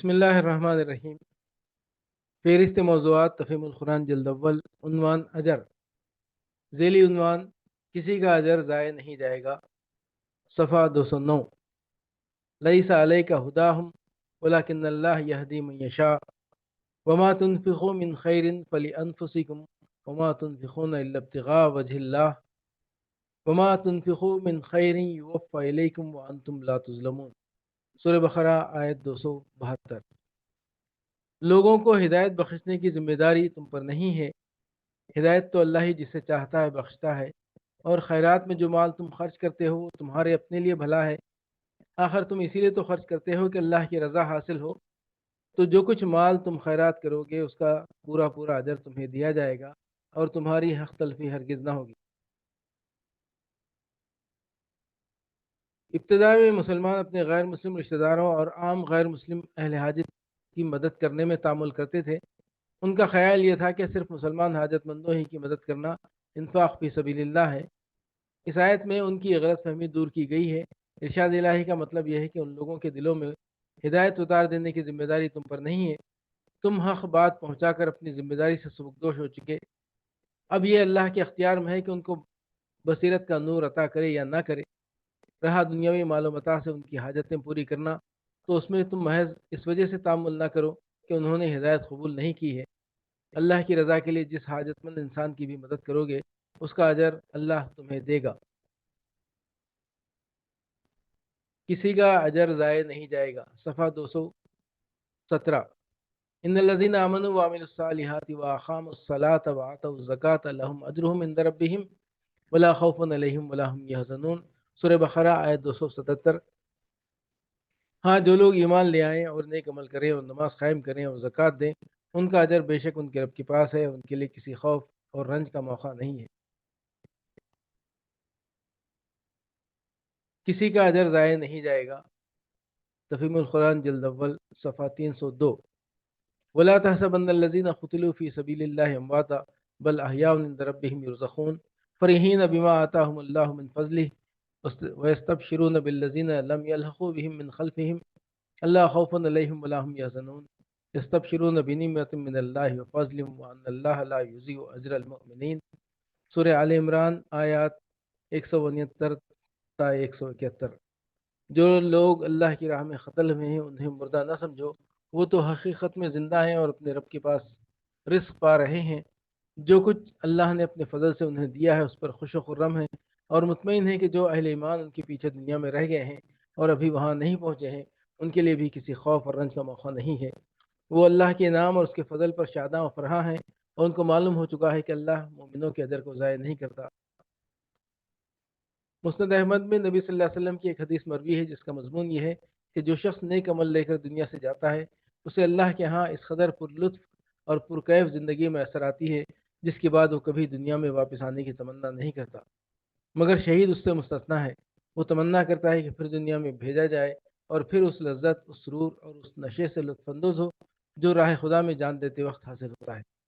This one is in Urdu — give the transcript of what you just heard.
بسم اللہ الرحمن الرحیم فہرست موضوعات تفہیم القرآن جلد أول عنوان أجر. ذیلی عنوان کسی کا اجر ضائع نہیں جائے گا. صفحہ دو سو نو. ہم ولاکن اللہ یہدی من یشاء وما تنفقوا من خیر فلانفسکم وما تنفقون إلا ابتغاء وجه اللہ وما تنفقوا من خیر یوفى الیکم وأنتم لا تظلمون. سورہ بقرہ آیت دو سو بہتر۔ لوگوں کو ہدایت بخشنے کی ذمہ داری تم پر نہیں ہے۔ ہدایت تو اللہ ہی جسے چاہتا ہے، بخشتا ہے۔ اور خیرات میں جو مال تم خرچ کرتے ہو، تمہارے اپنے لیے بھلا ہے۔ آخر تم اسی لیے تو خرچ کرتے ہو کہ اللہ کی رضا حاصل ہو۔ تو جو کچھ مال تم خیرات کرو گے، اس کا پورا پورا اجر تمہیں دیا جائے گا اور تمہاری حق تلفی ہرگز نہ ہوگی۔ ابتدا میں مسلمان اپنے غیر مسلم رشتہ داروں اور عام غیر مسلم اہل حاجت کی مدد کرنے میں تعمل کرتے تھے۔ ان کا خیال یہ تھا کہ صرف مسلمان حاجت مندوں ہی کی مدد کرنا انفاق فی سبیل اللہ ہے۔ اس آیت میں ان کی غلط فہمی دور کی گئی ہے۔ ارشاد الہی کا مطلب یہ ہے کہ ان لوگوں کے دلوں میں ہدایت اتار دینے کی ذمہ داری تم پر نہیں ہے۔ تم حق بات پہنچا کر اپنی ذمہ داری سے سبکدوش ہو چکے۔ اب یہ اللہ کے اختیار میں ہے کہ ان کو بصیرت کا نور عطا کرے یا نہ کرے۔ رہا دنیاوی معلومات سے ان کی حاجتیں پوری کرنا۔ تو اس میں تم محض اس وجہ سے تعمل نہ کرو کہ انہوں نے ہدایت قبول نہیں کی ہے۔ اللہ کی رضا کے لیے جس حاجت مند انسان کی بھی مدد کرو گے، اس کا اجر اللہ تمہیں دے گا۔ کسی کا اجر ضائع نہیں جائے گا۔ صفحہ دو سو سترہ۔ ان الذين امنوا وعملوا الصالحات واقاموا الصلاه واتوا الزكاه لهم اجرهم عند ربهم ولا خوف عليهم ولا هم يحزنون سورہ بقرہ آیت دو سو ستتر۔ ہاں جو لوگ ایمان لے آئیں اور نیک عمل کریں اور نماز قائم کریں اور زکوٰۃ دیں، ان کا اجر بے شک ان کے رب کے پاس ہے، ان کے لیے کسی خوف اور رنج کا موقع نہیں ہے۔ کسی کا اجر ضائع نہیں جائے گا۔ تفیم القرآن جلد اول، صفحہ تین سو دو۔ ولا تحسبن الذين قتلوا في سبيل الله امواتا بل احياء عند ربهم يرزقون۔ فرحين بما آتاهم الله من فضله۔ ويستبشرون بالذين لم يلحقوا بهم من خلفهم اللہ خوف علیہم ولا هم يحزنون. يستبشرون بنعمت من اللہ وفضل وان اللہ لا يضيع اجر المؤمنین سورہ آل عمران، آیات 169 تا 171 جو لوگ اللہ کی راہ میں قتل ہوئے ہیں، انہیں مردہ نہ سمجھو. وہ تو حقیقت میں زندہ ہیں اور اپنے رب کے پاس رزق پا رہے ہیں. جو کچھ اللہ نے اپنے فضل سے انہیں دیا ہے، اس پر خوش و خرم ہیں اور مطمئن ہے کہ جو اہل ایمان ان کے پیچھے دنیا میں رہ گئے ہیں اور ابھی وہاں نہیں پہنچے ہیں، ان کے لیے بھی کسی خوف اور رنج کا موقع نہیں ہے۔ وہ اللہ کے نام اور اس کے فضل پر شاداں و فرحاں ہیں اور ان کو معلوم ہو چکا ہے کہ اللہ مومنوں کے ادر کو ضائع نہیں کرتا۔ مسند احمد میں نبی صلی اللہ علیہ وسلم کی ایک حدیث مروی ہے، جس کا مضمون یہ ہے کہ جو شخص نیک عمل لے کر دنیا سے جاتا ہے، اسے اللہ کے ہاں اس قدر پر لطف اور پرکیف زندگی میں اثر آتی ہے، جس کے بعد وہ کبھی دنیا میں واپس آنے کی تمنا نہیں کرتا۔ مگر شہید اس سے مستثنا ہے۔ وہ تمنا کرتا ہے کہ پھر دنیا میں بھیجا جائے اور پھر اس لذت، اس سرور اور اس نشے سے لطف اندوز ہو جو راہ خدا میں جان دیتے وقت حاصل ہوتا ہے۔